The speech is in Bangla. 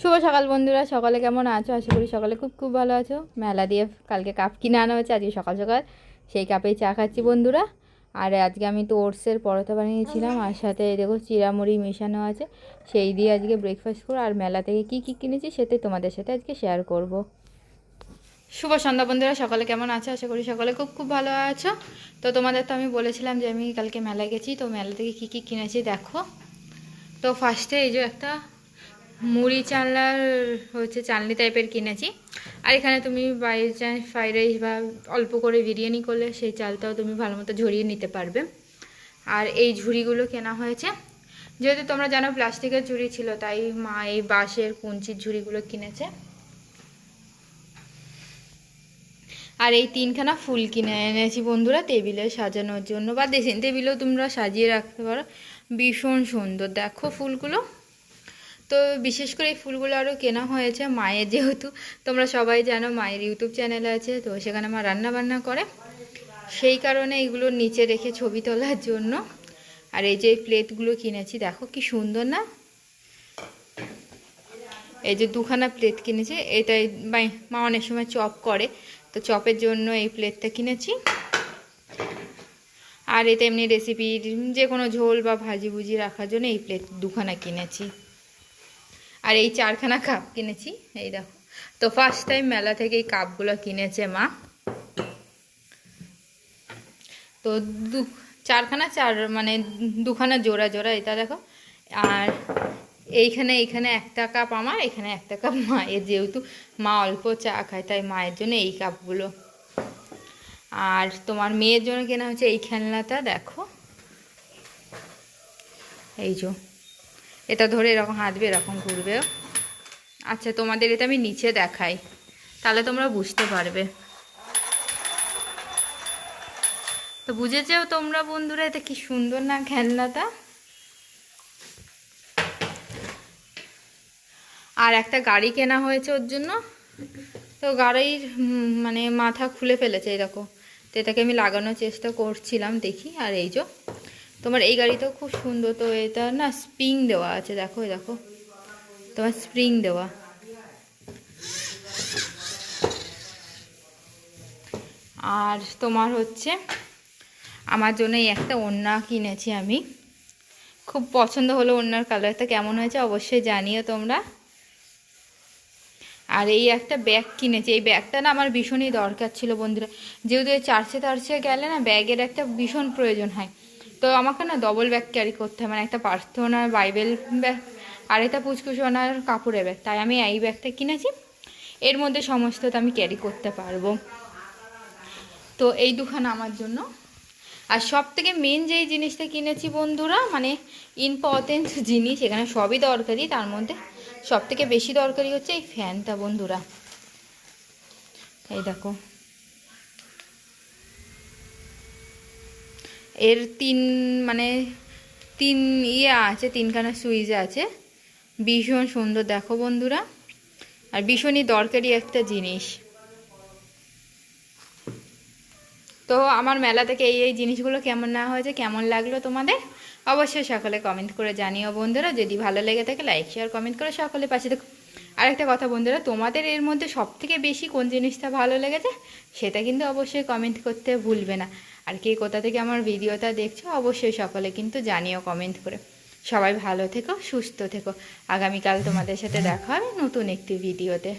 শুভ সকাল বন্ধুরা, সকালে কেমন আছো? আশা করি সকালে খুব খুব ভালো আছো। মেলা দিয়ে কালকে কাপ কিনে আনা হয়েছে, আজকে সকাল সকাল সেই কাপেই চা খাচ্ছি বন্ধুরা। আর আজকে আমি তো ওটসের পরোটা বানিয়েছিলাম, আর সাথে দেখো চিরামুড়ি মেশানো আছে। সেই দিয়ে আজকে ব্রেকফাস্ট করো আর মেলা থেকে কি কি কিনেছি সেটাই তোমাদের সাথে আজকে শেয়ার করব। শুভ সন্ধ্যা বন্ধুরা, সকালে কেমন আছো? আশা করি সকালে খুব খুব ভালো আছো। তো তোমাদের তো আমি বলেছিলাম যে আমি কালকে মেলায় গেছি, তো মেলা থেকে কি কি কিনেছি দেখো। তো ফার্স্টে এই যে একটা মুড়ি চালনার হচ্ছে চালনি টাইপের কিনেছি। আর এখানে তুমি বাই চান্স ফ্রাইড রাইস বা অল্প করে বিরিয়ানি করলে সেই চালটাও তুমি ভালো মতো ঝরিয়ে নিতে পারবে। আর এই ঝুড়িগুলো কেনা হয়েছে। যেহেতু তোমরা জানো প্লাস্টিকের ঝুড়ি ছিল, তাই মা এই বাঁশের কুঞ্চির ঝুড়িগুলো কিনেছে। আর এই তিনখানা ফুল কিনে এনেছি বন্ধুরা, টেবিলে সাজানোর জন্য বা ড্রেসিং টেবিলেও তোমরা সাজিয়ে রাখতে পারো। ভীষণ সুন্দর। দেখো ফুলগুলো। তো বিশেষ করে এই ফুলগুলো আরও কেনা হয়েছে। মায়ের যেহেতু, তোমরা সবাই জানো মায়ের ইউটিউব চ্যানেল আছে, তো সেখানে মা রান্না বান্না করে। সেই কারণে এগুলো নিচে রেখে ছবি তোলার জন্য। আর এই যে প্লেটগুলো কিনেছি, দেখো কি সুন্দর না? এই যে দুখানা প্লেট কিনেছি, এটাই মা অনেক সময় চপ করে, তো চপের জন্য এই প্লেটটা কিনেছি। আর এটা এমনি রেসিপি যে কোনো ঝোল বা ভাজি ভুজি রাখার জন্য এই প্লেট দুখানা কিনেছি। আর এই চারখানা কাপ কিনেছি, এই দেখো। তো ফার্স্ট টাইম মেলা থেকে এই কাপগুলো কিনেছে মা। তো দু, চারখানা চার মানে দুখানা জোড়া জোড়া এটা দেখো। আর এইখানে এইখানে একটা কাপ আমার, এখানে একটা কাপ মায়ের, যেহেতু মা অল্প চা খায়, তাই মায়ের জন্য এই কাপগুলো আর তোমার মেয়ের জন্য কেনা হচ্ছে এই খেলনাটা, দেখো। এই যে। এটা ধরে এরকম হাঁটবে এরকম ঘুরবে। আচ্ছা তোমাদের এটা আমি নিচে দেখাই। তাহলে তোমরা বুঝতে পারবে। তো বুঝেছেও তোমরা বন্ধুরা, এটা কি সুন্দর না খেলনাটা? আর একটা গাড়ি কেনা হয়েছে ওর জন্য। তো গাড়ির মানে মাথা খুলে ফেলেছে এরকম তো এটাকে আমি লাগানোর চেষ্টা করছিলাম, দেখি। আর এই যে তোমার এই গাড়িটাও খুব সুন্দর, তো এটা না স্প্রিং দেওয়া আছে, দেখো দেখো। তোমার স্প্রিং দেওয়া। আর তোমার হচ্ছে, আমার জন্য এই একটা ওড়না কিনেছি আমি। খুব পছন্দ হলো ওড়নার কালারটা, কেমন হয়েছে অবশ্যই জানিও তোমরা। আর এই একটা ব্যাগ কিনেছি, এই ব্যাগটা না আমার ভীষণই দরকার ছিল বন্ধুরা। যেহেতু চার্চে টার্চে গেলে না ব্যাগের একটা ভীষণ প্রয়োজন হয়। তো আমাকে না ডবল ব্যাগ ক্যারি করতে হয় মানে একটা প্রার্থনার বাইবেল ব্যাগ আর একটা পুচকুচনার কাপড়ের ব্যাগ। তাই আমি এই ব্যাগটা কিনেছি। এর মধ্যে সমস্তটা আমি ক্যারি করতে পারব। তো এই দুখানা আমার জন্য। আর সব থেকে মেন যেই জিনিসটা কিনেছি বন্ধুরা মানে ইম্পর্টেন্ট জিনিস, এখানে সবই দরকারি, তার মধ্যে সব থেকে বেশি দরকারি হচ্ছে এই ফ্যানটা বন্ধুরা। এই দেখো। এর তিন মানে তিন ইয়ে আছে, তিনখানা সুইচ আছে। ভীষণ সুন্দর, দেখো বন্ধুরা। আর ভীষণই দরকারি একটা জিনিস। তো আমার মেলা থেকে এই এই জিনিসগুলো কেমন না হয়েছে, কেমন লাগল তোমাদের? অবশ্যই সকলে কমেন্ট করে জানিও বন্ধুরা। যদি ভালো লেগে থাকে লাইক শেয়ার কমেন্ট করে সকলে পাশে দেখো আরেকটা কথা বন্ধুরা, তোমাদের এর মধ্যে সব থেকে বেশি কোন জিনিসটা ভালো লেগেছে, সেটা কিন্তু অবশ্যই কমেন্ট করতে ভুলবে না। আর কে কোথা থেকে আমার ভিডিওটা দেখছ অবশ্যই সকলে কিন্তু জানিও কমেন্ট করে। সবাই ভালো থেকো, সুস্থ থেকো। আগামীকাল তোমাদের সাথে দেখা হবে নতুন একটি ভিডিওতে।